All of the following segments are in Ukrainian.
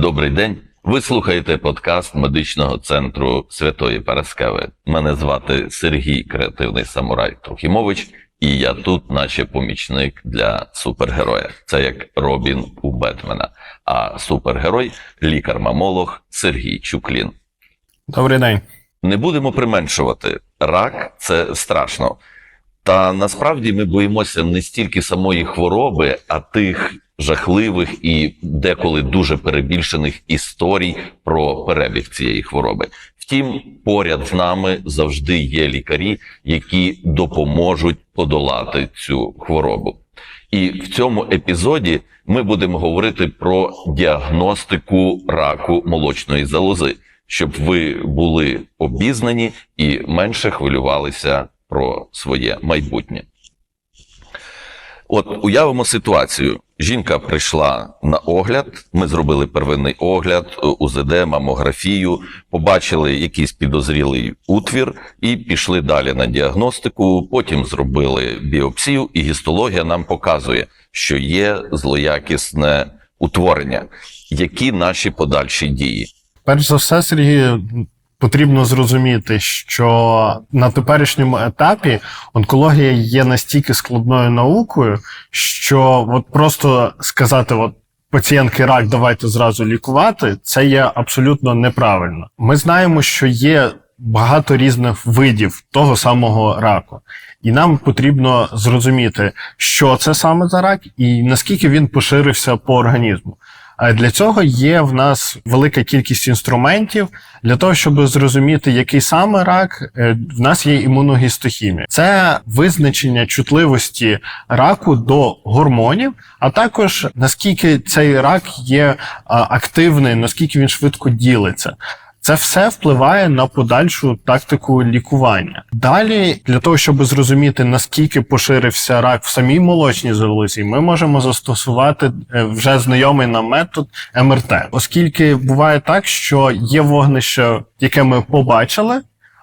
Добрий день. Ви слухаєте подкаст медичного центру Святої Параскеви. Мене звати Сергій Креативний Самурай Трохімович, і я тут, наче помічник для супергероя. Це як Робін у Бетмена. А супергерой лікар-мамолог Сергій Чуклін. Добрий день. Не будемо применшувати. Рак це страшно. Та насправді ми боїмося не стільки самої хвороби, а тих жахливих і деколи дуже перебільшених історій про перебіг цієї хвороби. Втім, поряд з нами завжди є лікарі, які допоможуть подолати цю хворобу. І в цьому епізоді ми будемо говорити про діагностику раку молочної залози, щоб ви були обізнані і менше хвилювалися про своє майбутнє. От уявимо ситуацію. Жінка прийшла на огляд. Ми зробили первинний огляд, УЗД, мамографію, побачили якийсь підозрілий утвір і пішли далі на діагностику. Потім зробили біопсію, і гістологія нам показує, що є злоякісне утворення. Які наші подальші дії? Перш за все, Сергій, потрібно зрозуміти, що на теперішньому етапі онкологія є настільки складною наукою, що от просто сказати, от. Пацієнтки рак, давайте зразу лікувати, це є абсолютно неправильно. Ми знаємо, що є багато різних видів того самого раку, і нам потрібно зрозуміти, що це саме за рак і наскільки він поширився по організму. Для цього є в нас велика кількість інструментів для того, щоб зрозуміти, який саме рак, е, в нас є імуногістохімія. Це визначення чутливості раку до гормонів, а також наскільки цей рак є активний, наскільки він швидко ділиться. Це все впливає на подальшу тактику лікування. Далі, для того, щоб зрозуміти, наскільки поширився рак в самій молочній залозі, ми можемо застосувати е, вже знайомий нам метод МРТ, оскільки буває так, що є вогнище, яке ми побачили.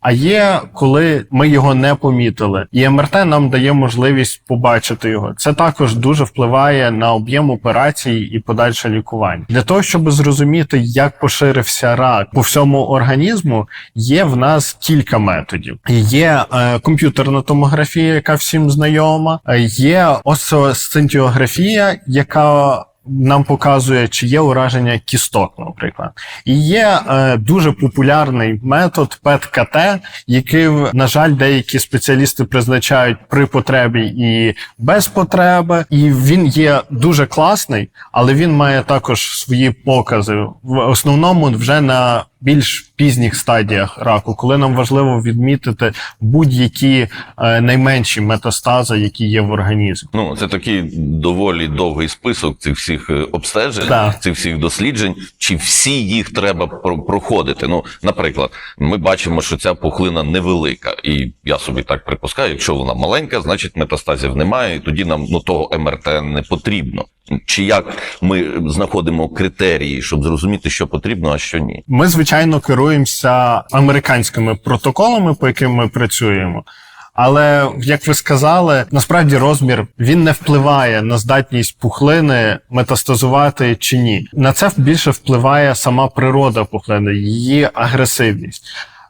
А є коли ми його не помітили, і МРТ нам дає можливість побачити його. Це також дуже впливає на об'єм операцій і подальше лікування. Для того щоб зрозуміти, як поширився рак по всьому організму, є в нас кілька методів. Є е, комп'ютерна томографія, яка всім знайома, е, є осцинтіографія, яка нам показує, чи є ураження кісток, наприклад. І є е, дуже популярний метод ПЕТ-КТ, який, на жаль, деякі спеціалісти призначають при потребі і без потреби. І він є дуже класний, але він має також свої покази. В основному вже на більш пізніх стадіях раку, коли нам важливо відмітити будь-які е, найменші метастази, які є в організмі. Ну, це такий доволі довгий список цих всіх е, обстежень, Так. цих всіх досліджень. Чи всі їх треба про- проходити? Ну, наприклад, ми бачимо, що ця пухлина невелика, і я собі так припускаю, якщо вона маленька, значить метастазів немає, і тоді нам ну того МРТ не потрібно. Чи як ми знаходимо критерії, щоб зрозуміти, що потрібно, а що ні? Ми, звичайно, керуємося американськими протоколами, по яким ми працюємо. Але як ви сказали, насправді розмір він не впливає на здатність пухлини метастазувати чи ні. На це більше впливає сама природа пухлини, її агресивність.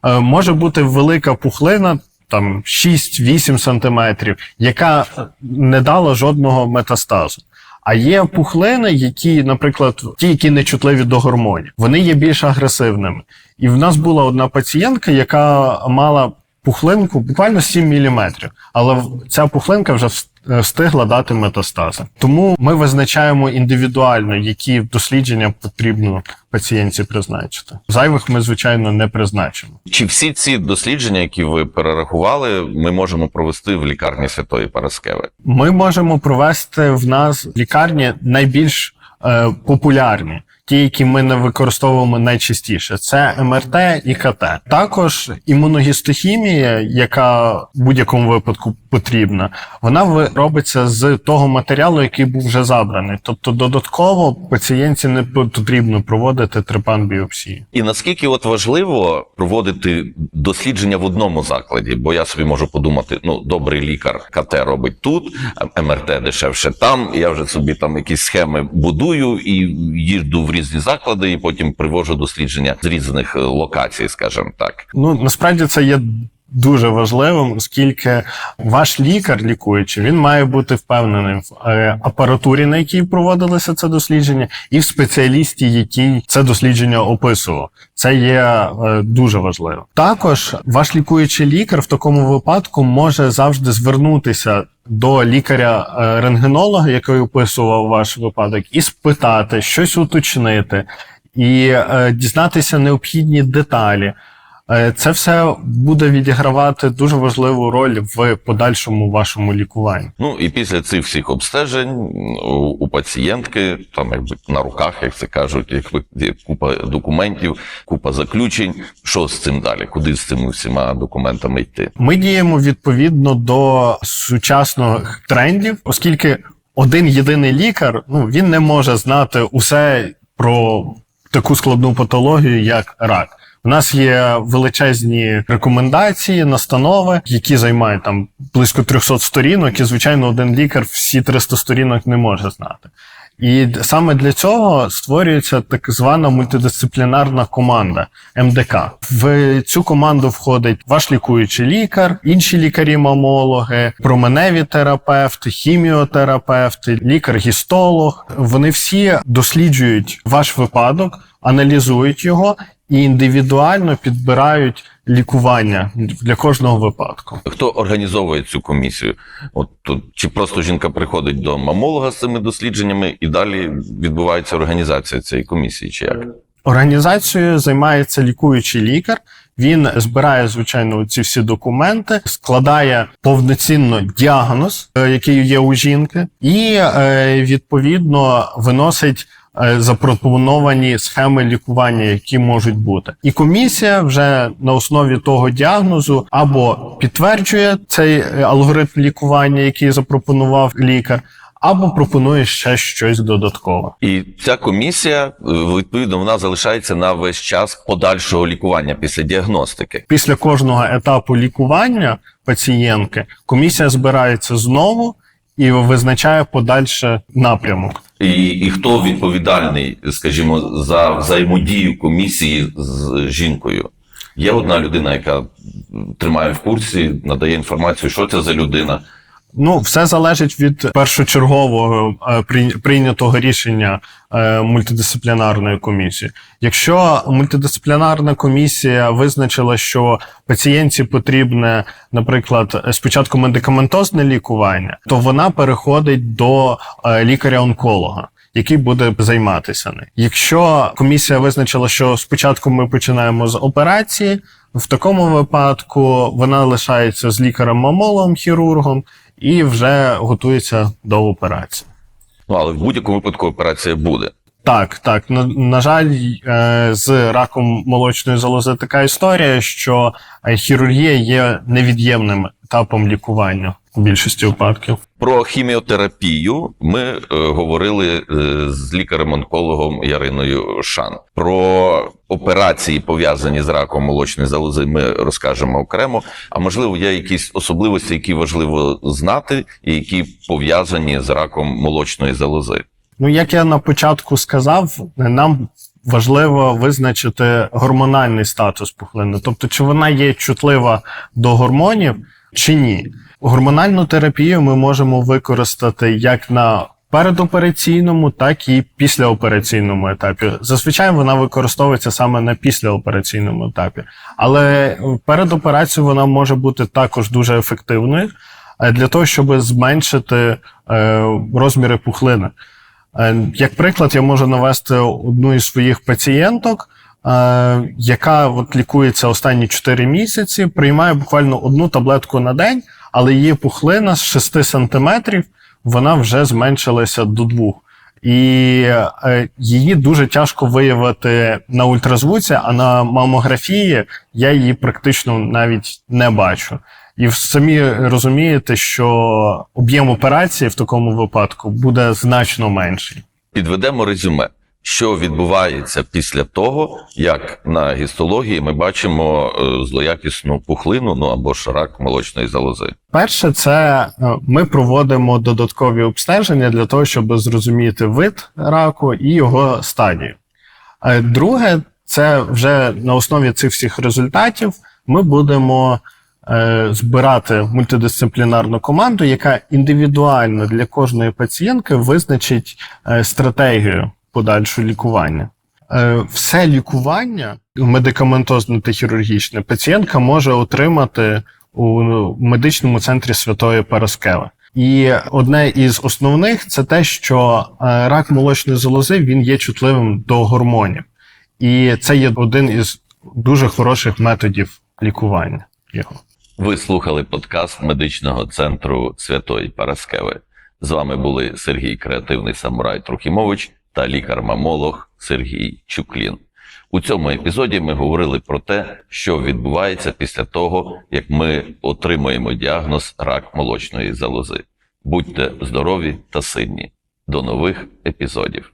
Е, Може бути велика пухлина. Там 6-8 сантиметрів, яка не дала жодного метастазу. А є пухлини, які, наприклад, ті, які не чутливі до гормонів, вони є більш агресивними. І в нас була одна пацієнтка, яка мала пухлинку буквально 7 міліметрів, але ця пухлинка вже встигла дати метастази. Тому ми визначаємо індивідуально, які дослідження потрібно пацієнтці призначити. Зайвих ми, звичайно, не призначимо. Чи всі ці дослідження, які ви перерахували, ми можемо провести в лікарні Святої Параскеви? Ми можемо провести в нас в лікарні найбільш е, популярні, ті, які ми не використовуємо найчастіше, це МРТ і КТ. Також імуногістохімія, яка в будь-якому випадку потрібна, вона робиться з того матеріалу, який був вже забраний. Тобто додатково пацієнтці не потрібно проводити трепан біопсії. І наскільки от важливо проводити дослідження в одному закладі? Бо я собі можу подумати, ну добрий лікар КТ робить тут, МРТ дешевше там. Я вже собі там якісь схеми будую і їжджу в різні заклади і потім привожу дослідження з різних е, локацій, скажімо так. Ну насправді це є дуже важливим, оскільки ваш лікар, лікуючий, він має бути впевнений в е, апаратурі, на якій проводилося це дослідження, і в спеціалісті, який це дослідження описував. Це є е, дуже важливо. Також ваш лікуючий лікар в такому випадку може завжди звернутися. До лікаря-рентгенолога, який описував ваш випадок, і спитати, щось уточнити, і е, дізнатися необхідні деталі. Е, Це все буде відігравати дуже важливу роль в подальшому вашому лікуванні. Ну і після цих всіх обстежень у, у пацієнтки, там якби на руках, як це кажуть, як купа документів, купа заключень. Що з цим далі? Куди з цими всіма документами йти? Ми діємо відповідно до сучасних трендів, оскільки один єдиний лікар ну він не може знати усе про таку складну патологію, як рак. У нас є величезні рекомендації, настанови, які займають там близько 300 сторінок, і звичайно, один лікар всі 300 сторінок не може знати. І саме для цього створюється так звана мультидисциплінарна команда МДК. В цю команду входить ваш лікуючий лікар, інші лікарі-мамологи, променеві терапевти, хіміотерапевти, лікар-гістолог. Вони всі досліджують ваш випадок, аналізують його і індивідуально підбирають лікування для кожного випадку. Хто організовує цю комісію? От тут чи просто жінка приходить до мамолога з цими дослідженнями, і далі відбувається організація цієї комісії, чи як? Організацією займається лікуючий лікар. Він збирає, звичайно, ці всі документи, складає повноцінно діагноз, е, який є у жінки, і е, відповідно виносить. Е, Запропоновані схеми лікування, які можуть бути, і комісія вже на основі того діагнозу або підтверджує цей е, алгоритм лікування, який запропонував лікар, або пропонує ще щось додаткове. І ця комісія, е, відповідно, вона залишається на весь час подальшого лікування після діагностики. Після кожного етапу лікування пацієнтки комісія збирається знову і визначає подальше напрямок. І, і хто відповідальний, скажімо, за взаємодію комісії з жінкою? Є одна людина, яка тримає в курсі, надає інформацію, що це за людина. Ну, все залежить від першочергового е, прийнятого рішення е, мультидисциплінарної комісії. Якщо мультидисциплінарна комісія визначила, що пацієнтці потрібне, наприклад, спочатку медикаментозне лікування, то вона переходить до е, лікаря-онколога. Який буде займатися ним. Якщо комісія визначила, що спочатку ми починаємо з операції, в такому випадку вона лишається з лікарем-мамологом, хірургом і вже готується до операції. Ну але в будь-якому випадку операція буде. Так, так. На, на жаль, е, з раком молочної залози така історія, що е, хірургія є невід'ємним етапом лікування у більшості випадків. Про хіміотерапію ми е, говорили е, з лікарем-онкологом Яриною Шан. Про операції, пов'язані з раком молочної залози, ми розкажемо окремо. А можливо, є якісь особливості, які важливо знати, і які пов'язані з раком молочної залози. Ну, як я на початку сказав, нам важливо визначити гормональний статус пухлини, тобто чи вона є чутлива до гормонів чи ні. Гормональну терапію ми можемо використати як на передопераційному, так і післяопераційному етапі. Зазвичай вона використовується саме на післяопераційному етапі, але перед операцією вона може бути також дуже ефективною е, для того, щоб зменшити е, розміри пухлини. Е, Як приклад, я можу навести одну із своїх пацієнток, яка от лікується останні 4 місяці, приймає буквально одну таблетку на день, але її пухлина з 6 сантиметрів вона вже зменшилася до 2. І е, її дуже тяжко виявити на ультразвуці, а на мамографії я її практично навіть не бачу. І самі розумієте, що об'єм операції в такому випадку буде значно менший. Підведемо резюме. Що відбувається після того, як на гістології ми бачимо е, злоякісну пухлину, ну або ж рак молочної залози? Перше, це е, ми проводимо додаткові обстеження для того, щоб зрозуміти вид раку і його стадію. А друге, це вже на основі цих всіх результатів ми будемо е, збирати мультидисциплінарну команду, яка індивідуально для кожної пацієнтки визначить е, стратегію подальшого лікування. Е, все лікування медикаментозне та хірургічне пацієнтка може отримати у медичному центрі Святої Параскеви. І одне із основних це те, що е, рак молочної залози він є чутливим до гормонів, і це є один із дуже хороших методів лікування його. Ви слухали подкаст медичного центру Святої Параскеви. З вами були Сергій Креативний Самурай Трухімович та лікар-мамолог Сергій Чуклін. У цьому епізоді ми говорили про те, що відбувається після того, як ми отримуємо діагноз рак молочної залози. Будьте здорові та сильні. До нових епізодів.